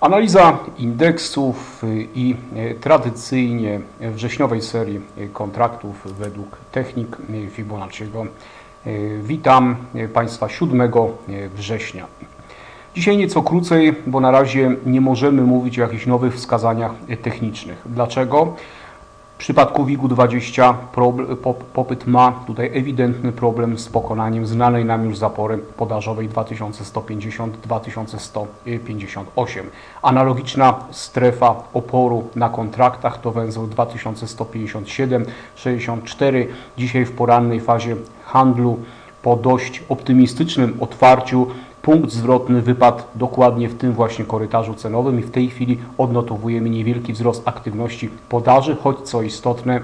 Analiza indeksów i e, tradycyjnie wrześniowej serii kontraktów według technik e, Fibonacciego. Witam Państwa 7 września. Dzisiaj nieco krócej, bo na razie nie możemy mówić o jakichś nowych wskazaniach technicznych. Dlaczego? W przypadku WIG-20 popyt ma tutaj ewidentny problem z pokonaniem znanej nam już zapory podażowej 2150-2158. Analogiczna strefa oporu na kontraktach to węzeł 2157-64. Dzisiaj w porannej fazie handlu po dość optymistycznym otwarciu punkt zwrotny wypadł dokładnie w tym właśnie korytarzu cenowym i w tej chwili odnotowujemy niewielki wzrost aktywności podaży, choć co istotne,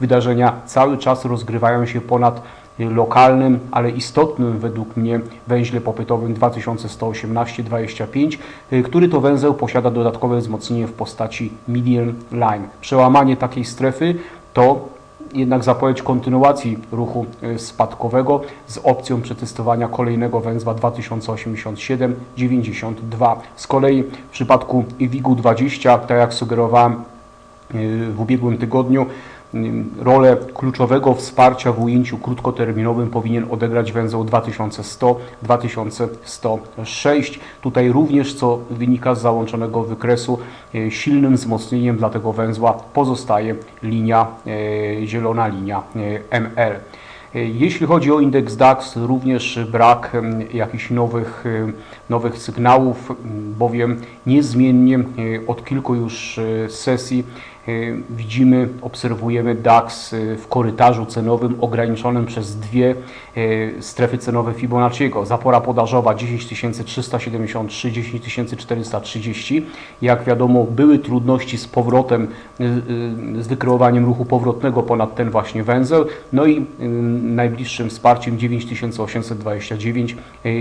wydarzenia cały czas rozgrywają się ponad lokalnym, ale istotnym według mnie węźle popytowym 2118-25, który to węzeł posiada dodatkowe wzmocnienie w postaci median line. Przełamanie takiej strefy to jednak zapowiedź kontynuacji ruchu y, spadkowego z opcją przetestowania kolejnego węzła 2087-92. Z kolei w przypadku WIG-u 20, tak jak sugerowałem y, w ubiegłym tygodniu, rolę kluczowego wsparcia w ujęciu krótkoterminowym powinien odegrać węzeł 2100-2106. Tutaj również, co wynika z załączonego wykresu, e, silnym wzmocnieniem dla tego węzła pozostaje linia, e, zielona linia e, ML. Jeśli chodzi o indeks DAX, również brak jakichś nowych, nowych sygnałów, bowiem niezmiennie od kilku już sesji widzimy, obserwujemy DAX y, w korytarzu cenowym ograniczonym przez dwie y, strefy cenowe Fibonacciego. Zapora podażowa 10373, 10430. Jak wiadomo, były trudności z powrotem, z wykreowaniem ruchu powrotnego ponad ten właśnie węzeł. No i najbliższym wsparciem 9829,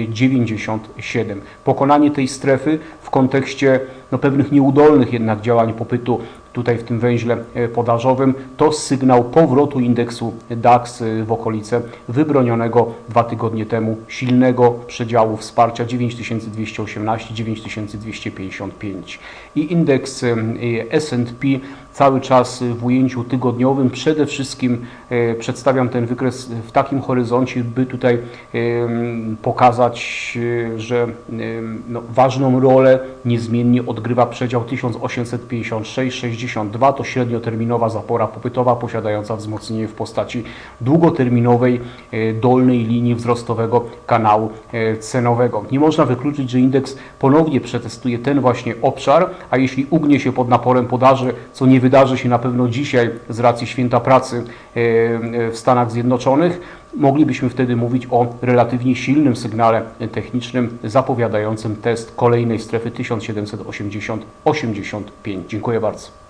97. Pokonanie tej strefy w kontekście no, pewnych nieudolnych jednak działań popytu tutaj w tym węźle e, podażowym, to sygnał powrotu indeksu DAX e, w okolice wybronionego dwa tygodnie temu silnego przedziału wsparcia 9218-9255. I indeks e, S&P cały czas w ujęciu tygodniowym. Przede wszystkim przedstawiam ten wykres w takim horyzoncie, by tutaj pokazać, że no, ważną rolę niezmiennie odgrywa przedział 1856-60 62 to średnioterminowa zapora popytowa posiadająca wzmocnienie w postaci długoterminowej e, dolnej linii wzrostowego kanału e, cenowego. Nie można wykluczyć, że indeks ponownie przetestuje ten właśnie obszar, a jeśli ugnie się pod naporem podaży, co nie wydarzy się na pewno dzisiaj z racji święta pracy e, w Stanach Zjednoczonych, moglibyśmy wtedy mówić o relatywnie silnym sygnale technicznym zapowiadającym test kolejnej strefy 1780-85. Dziękuję bardzo.